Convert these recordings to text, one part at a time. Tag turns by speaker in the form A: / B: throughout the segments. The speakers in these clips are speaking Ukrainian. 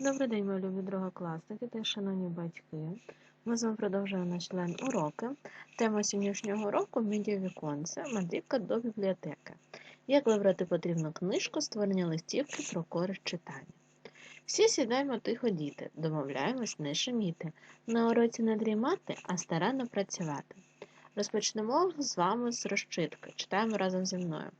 A: Добрий день, мої любі другокласники та шановні батьки. Ми з вами продовжуємо наш член уроки. Тема сьогоднішнього уроку медіавіконце, мандрівка до бібліотеки. Як вибрати потрібну книжку, створення листівки про користь читання. Всі сідаємо тихо діти, домовляємось не шуміти, на уроці не дрімати, а старанно працювати. Розпочнемо з вами з розчитки. Читаємо разом зі мною.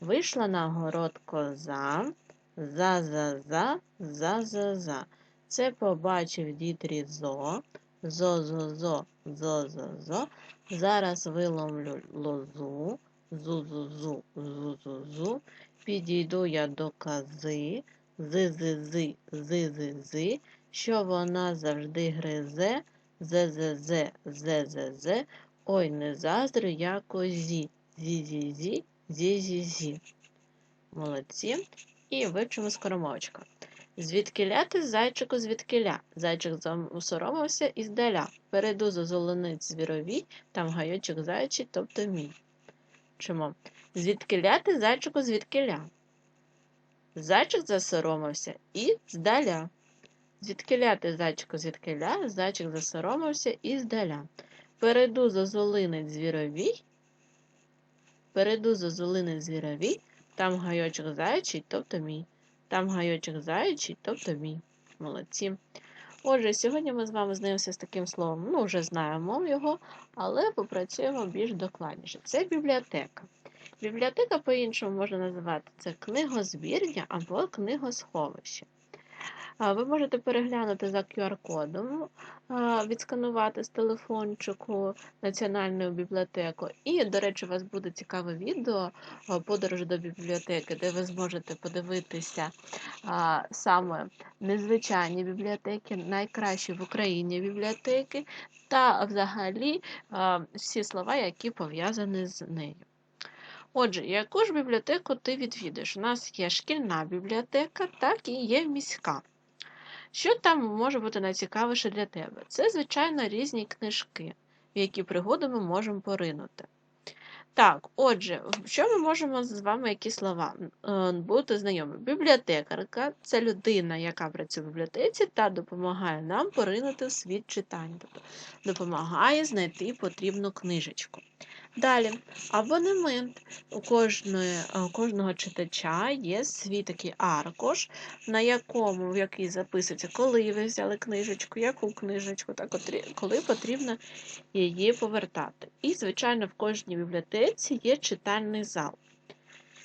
A: Вийшла на город коза. За-за-за, за-за-за. Це побачив дід Різо. Зо-зо-зо, зо-зо-зо. Зараз виломлю лозу. Зу-зу-зу, зу-зу-зу. Підійду я до кози. Зи-зи-зи, зи-зи-зи. Що вона завжди гризе. Зе-зе-зе, зе-зе-зе. Ой, не заздрю я козі. Зі-зі-зі, зі-зі-зі. Молодці. І вивчимо скоромовочка. Звідкиля ти, зайчику, звідкиля? Зайчик засоромився і здаля. Перейду за золониць звіровій, там гайочок зайчий, тобто мій. Чому? Звідкиля ти, зайчику, звідкиля? Зайчик засоромився і здаля. Звідкиля ти, зайчику, звідкиля? Зайчик засоромився і здаля. Перейду за золинець звіровій. Перейду за золинець звіровій, там гайочок заячий, тобто мій. Там гайочок заячий, тобто мій. Молодці. Отже, сьогодні ми з вами знайомимося з таким словом. Ну, вже знаємо його, але попрацюємо більш докладніше. Це бібліотека. Бібліотека, по-іншому можна називати це книгозбірня або книгосховище. Ви можете переглянути за QR-кодом, відсканувати з телефончику Національну бібліотеку. І, до речі, у вас буде цікаве відео подорож до бібліотеки, де ви зможете подивитися саме незвичайні бібліотеки, найкращі в Україні бібліотеки та взагалі всі слова, які пов'язані з нею. Отже, яку ж бібліотеку ти відвідуєш? У нас є шкільна бібліотека, так і є міська. Що там може бути найцікавіше для тебе? Це, звичайно, різні книжки, в які пригоди ми можемо поринути. Так, отже, що ми можемо з вами які слова е, бути знайомі? Бібліотекарка це людина, яка працює в бібліотеці та допомагає нам поринути в світ читання, тобто допомагає знайти потрібну книжечку. Далі, абонемент. У кожної, у кожного читача є свій такий аркуш, на якому в який записується, коли ви взяли книжечку, яку книжечку, так, коли потрібно її повертати. І, звичайно, в кожній бібліотеці є читальний зал.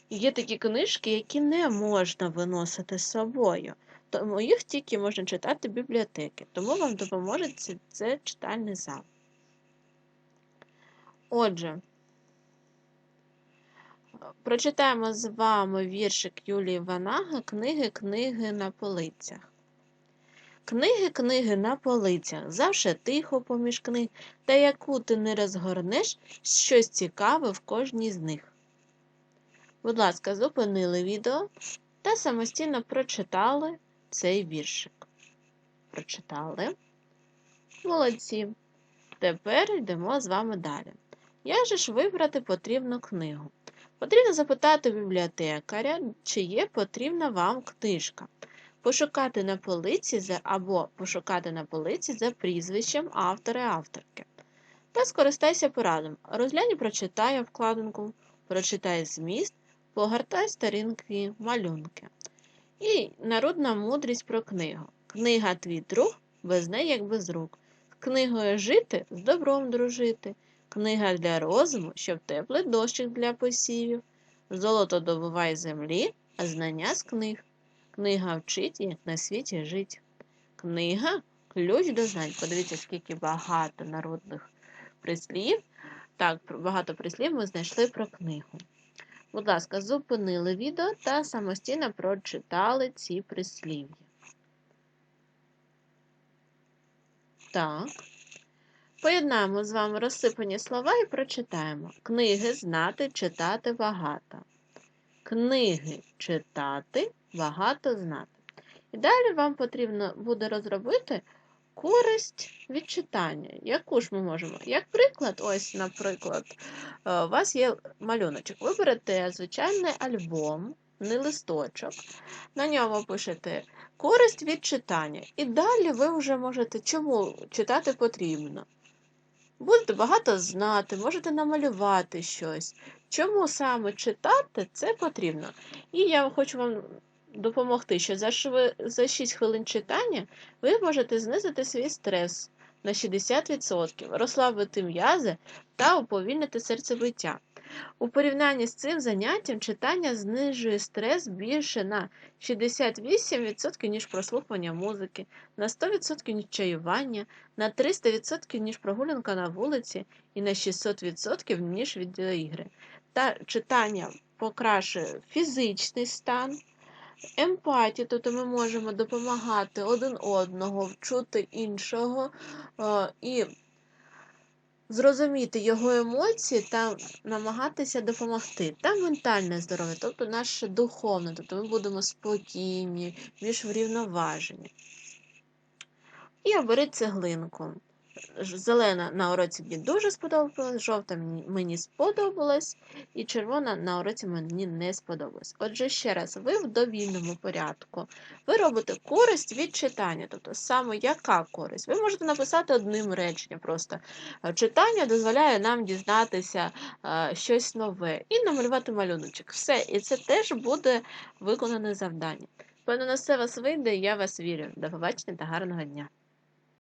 A: Є такі книжки, які не можна виносити з собою. Тому їх тільки можна читати в бібліотеки, тому вам допоможе це читальний зал. Отже, прочитаємо з вами віршик Юлії Ванага Книги, книги на полицях. Книги, книги на полицях, завше тихо поміж книг, та яку ти не розгорнеш, щось цікаве в кожній з них. Будь ласка, зупинили відео та самостійно прочитали цей віршик. Прочитали. Молодці. Тепер йдемо з вами далі. Як же ж вибрати потрібну книгу? Потрібно запитати бібліотекаря, чи є потрібна вам книжка. Пошукати на полиці за, або пошукати на полиці за прізвищем автора і авторки. Та скористайся порадом. Розглянь і прочитай вкладинку, прочитай зміст, погортай сторінки, малюнки. І народна мудрість про книгу. Книга твій друг, без неї як без рук. Книгою жити з добром дружити. Книга для розуму, щоб теплий дощик для посівів. Золото добувай землі, а знання з книг. Книга вчить, як на світі жить. Книга ключ до знань. Подивіться, скільки багато народних прислів. Так, багато прислів ми знайшли про книгу. Будь ласка, зупинили відео та самостійно прочитали ці прислів'я. Так. Поєднаємо з вами розсипані слова і прочитаємо. Книги знати, читати багато. Книги читати, багато знати. І далі вам потрібно буде розробити користь від читання. Яку ж ми можемо? Як приклад, ось, наприклад, е, у вас є малюночок. Ви берете звичайний альбом, не листочок, на ньому пишете користь від читання. І далі ви вже можете чому читати потрібно. Будете багато знати, можете намалювати щось. Чому саме читати це потрібно? І я хочу вам допомогти, що за, за 6 хвилин читання ви можете знизити свій стрес на 60%, розслабити м'язи та уповільнити серцебиття. У порівнянні з цим заняттям читання знижує стрес більше на 68%, ніж прослухання музики, на 100% ніж чаювання, на 300% ніж прогулянка на вулиці і на 600% ніж відеоігри. Та читання покращує фізичний стан, емпатію, тобто ми можемо допомагати один одного, вчути іншого е, і зрозуміти його емоції та намагатися допомогти. Та ментальне здоров'я, тобто наше духовне, тобто ми будемо спокійні, більш врівноважені. І обери цеглинку. Зелена на уроці мені дуже сподобалась, жовта мені, сподобалась, і червона на уроці мені не сподобалась. Отже, ще раз, ви в довільному порядку. Ви робите користь від читання, тобто саме яка користь? Ви можете написати одним реченням просто. Читання дозволяє нам дізнатися е, щось нове і намалювати малюночок. Все, і це теж буде виконане завдання. Певно, на все вас вийде, я вас вірю. До побачення та гарного дня!